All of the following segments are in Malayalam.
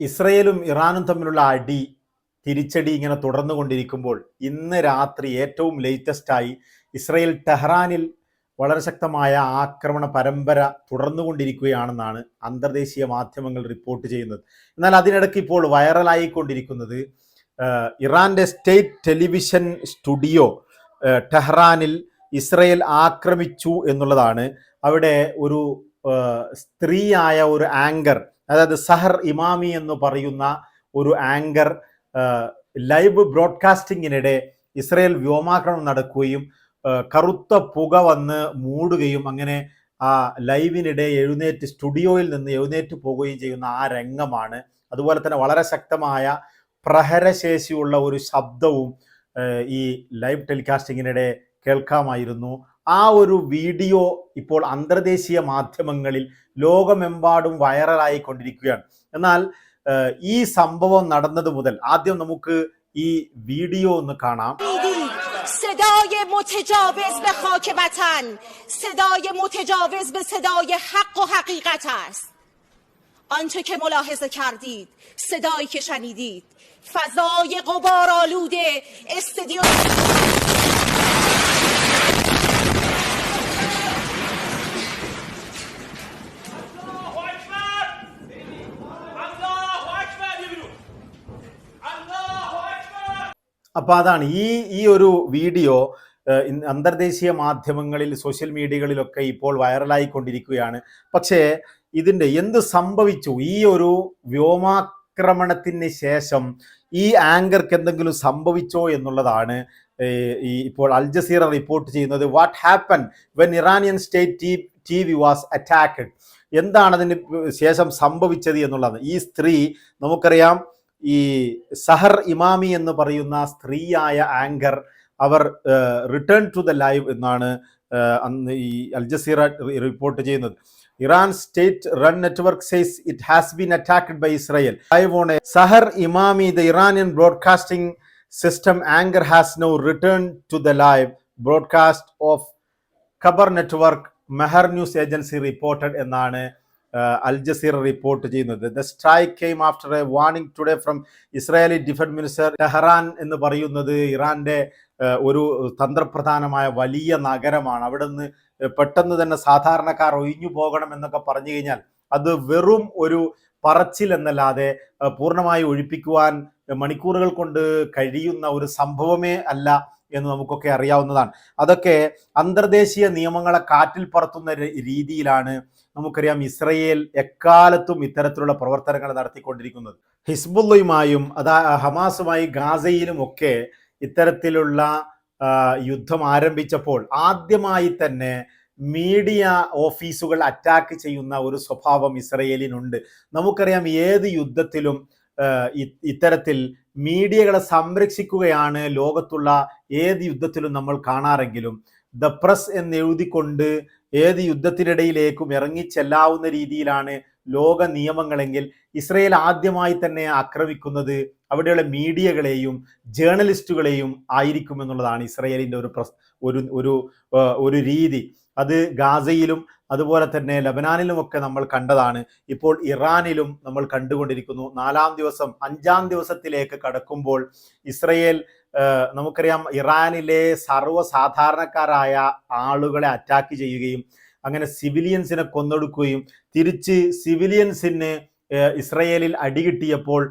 ഇസ്രയേലും ഇറാനും തമ്മിലുള്ള അടി തിരിച്ചടി ഇങ്ങനെ തുടർന്നു കൊണ്ടിരിക്കുമ്പോൾ ഇന്ന് രാത്രി ഏറ്റവും ലേറ്റസ്റ്റായി ഇസ്രയേൽ ടെഹ്റാനിൽ വളരെ ശക്തമായ ആക്രമണ പരമ്പര തുടർന്നുകൊണ്ടിരിക്കുകയാണെന്നാണ് അന്തർദേശീയ മാധ്യമങ്ങൾ റിപ്പോർട്ട് ചെയ്യുന്നത്. എന്നാൽ അതിനിടയ്ക്ക് ഇപ്പോൾ വൈറലായിക്കൊണ്ടിരിക്കുന്നത് ഇറാന്റെ സ്റ്റേറ്റ് ടെലിവിഷൻ സ്റ്റുഡിയോ ടെഹ്റാനിൽ ഇസ്രയേൽ ആക്രമിച്ചു എന്നുള്ളതാണ്. അവിടെ ഒരു സ്ത്രീയായ ഒരു ആങ്കർ അതായത് സഹർ ഇമാമി എന്ന് പറയുന്ന ഒരു ആങ്കർ ലൈവ് ബ്രോഡ്കാസ്റ്റിങ്ങിനിടെ ഇസ്രയേൽ വ്യോമാക്രമണം നടക്കുകയും കറുത്ത പുക വന്ന് മൂടുകയും അങ്ങനെ ആ ലൈവിനിടെ എഴുന്നേറ്റ് സ്റ്റുഡിയോയിൽ നിന്ന് എഴുന്നേറ്റ് പോവുകയും ചെയ്യുന്ന ആ രംഗമാണ്. അതുപോലെ തന്നെ വളരെ ശക്തമായ പ്രഹരശേഷിയുള്ള ഒരു ശബ്ദവും ഈ ലൈവ് ടെലികാസ്റ്റിങ്ങിനിടെ കേൾക്കാമായിരുന്നു. ആ ഒരു വീഡിയോ ഇപ്പോൾ അന്തർദേശീയ മാധ്യമങ്ങളിൽ ലോകമെമ്പാടും വൈറലായി കൊണ്ടിരിക്കുകയാണ് എന്നാൽ ആഹ്, ഈ സംഭവം നടന്നത് മുതൽ ആദ്യം നമുക്ക് ഈ വീഡിയോ ഒന്ന് കാണാം دیدید صدای متجاوز به خاک وطن صدای متجاوز به صدای حق و حقیقت است آنچه که ملاحظه کردید صدایی که شنیدید فضای غبارآلود استدیو അപ്പൊ അതാണ് ഈ ഈ ഒരു വീഡിയോ അന്തർദേശീയ മാധ്യമങ്ങളിൽ സോഷ്യൽ മീഡിയകളിലൊക്കെ ഇപ്പോൾ വൈറലായിക്കൊണ്ടിരിക്കുകയാണ്. പക്ഷേ ഇതിന്റെ എന്ത് സംഭവിച്ചു? ഈ ഒരു വ്യോമാക്രമണത്തിന് ശേഷം ഈ ആങ്കർക്ക് എന്തെങ്കിലും സംഭവിച്ചോ എന്നുള്ളതാണ് ഈ ഇപ്പോൾ അൽ ജസീറ റിപ്പോർട്ട് ചെയ്യുന്നത്. What happen when Iranian state TV was was അറ്റാക്ഡ് എന്താണ് അതിന് ശേഷം സംഭവിച്ചത് എന്നുള്ളതാണ്. ഈ സ്ത്രീ നമുക്കറിയാം ഈ സഹർ ഇമാമി എന്ന് പറയുന്ന സ്ത്രീയായ ആങ്കർ അവർ റിട്ടേൺ ടു ദ ലൈവ് എന്നാണ് അന്ന് ഈ അൽ ജസീറ റിപ്പോർട്ട് ചെയ്യുന്നത്. Iran state run network says it has been attacked by Israel live on a Sahar Emami the Iranian broadcasting system anchor has no return to the live broadcast of Khabar network Mehr news agency reported എന്നാണ് അൽ ജസീർ റിപ്പോർട്ട് ചെയ്യുന്നത്. The strike came after a warning today from Israeli defence minister Tehran എന്ന് പറയുന്നത് ഇറാന്റെ ഒരു തന്ത്രപ്രധാനമായ വലിയ നഗരമാണ്. അവിടെ നിന്ന് പെട്ടെന്ന് തന്നെ സാധാരണക്കാർ ഒഴിഞ്ഞു പോകണം എന്നൊക്കെ പറഞ്ഞു കഴിഞ്ഞാൽ അത് വെറും ഒരു പറച്ചിൽ എന്നല്ലാതെ പൂർണമായി ഒഴിപ്പിക്കുവാൻ മണിക്കൂറുകൾ കൊണ്ട് കഴിയുന്ന ഒരു സംഭവമേ അല്ല. എന്ന് നമുക്കൊക്കെ അറിയാവുന്നതാണ്. അതൊക്കെ അന്തർദേശീയ നിയമങ്ങളെ കാറ്റിൽ പറത്തുന്ന രീതിയിലാണ് നമുക്കറിയാം ഇസ്രയേൽ എക്കാലത്തും ഇത്തരത്തിലുള്ള പ്രവർത്തനങ്ങൾ നടത്തിക്കൊണ്ടിരിക്കുന്നത്. ഹിസ്ബുള്ളയുമായും അതാ ഹമാസുമായി ഗാസയിലും ഒക്കെ ഇത്തരത്തിലുള്ള യുദ്ധം ആരംഭിച്ചപ്പോൾ ആദ്യമായി തന്നെ മീഡിയ ഓഫീസുകൾ അറ്റാക്ക് ചെയ്യുന്ന ഒരു സ്വഭാവം ഇസ്രയേലിനുണ്ട്. നമുക്കറിയാം ഏത് യുദ്ധത്തിലും ഇത്തരത്തിൽ മീഡിയകളെ സംരക്ഷിക്കുകയാണ് ലോകത്തുള്ള ഏത് യുദ്ധത്തിലും നമ്മൾ കാണാറെങ്കിലും. ദ പ്രസ് എന്നെഴുതിക്കൊണ്ട് ഏത് യുദ്ധത്തിനിടയിലേക്കും ഇറങ്ങിച്ചെല്ലാവുന്ന രീതിയിലാണ് ലോക നിയമങ്ങളെങ്കിൽ ഇസ്രയേൽ ആദ്യമായി തന്നെ ആക്രമിക്കുന്നത് അവിടെയുള്ള മീഡിയകളെയും ജേർണലിസ്റ്റുകളെയും ആയിരിക്കും എന്നുള്ളതാണ് ഇസ്രയേലിന്റെ ഒരു പ്രസ് ഒരു ഒരു ഒരു രീതി. അത് ഗാസയിലും അതുപോലെ തന്നെ ലബനാനിലുമൊക്കെ നമ്മൾ കണ്ടതാണ്. ഇപ്പോൾ ഇറാനിലും നമ്മൾ കണ്ടുകൊണ്ടിരിക്കുന്നു. നാലാം ദിവസം അഞ്ചാം ദിവസത്തിലേക്ക് കടക്കുമ്പോൾ ഇസ്രയേൽ നമുക്കറിയാം ഇറാനിലെ സർവസാധാരണക്കാരായ ആളുകളെ അറ്റാക്ക് ചെയ്യുകയും അങ്ങനെ സിവിലിയൻസിനെ കൊന്നൊടുക്കുകയും തിരിച്ച് സിവിലിയൻസിന് ഇസ്രയേലിൽ അടികിട്ടിയപ്പോൾ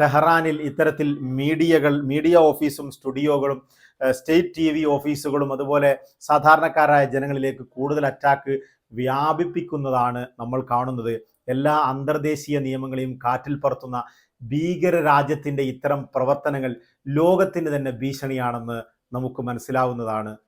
ടെഹ്റാനിൽ ഇത്തരത്തിൽ മീഡിയകൾ മീഡിയ ഓഫീസും സ്റ്റുഡിയോകളും സ്റ്റേറ്റ് ടി വി ഓഫീസുകളും അതുപോലെ സാധാരണക്കാരായ ജനങ്ങളിലേക്ക് കൂടുതൽ അറ്റാക്ക് വ്യാപിപ്പിക്കുന്നതാണ് നമ്മൾ കാണുന്നത്. എല്ലാ അന്തർദേശീയ നിയമങ്ങളെയും കാറ്റിൽ പറത്തുന്ന ഭീകര രാജ്യത്തിന്റെ ഇത്തരം പ്രവർത്തനങ്ങൾ ലോകത്തിന് തന്നെ ഭീഷണിയാണെന്ന് നമുക്ക് മനസ്സിലാവുന്നതാണ്.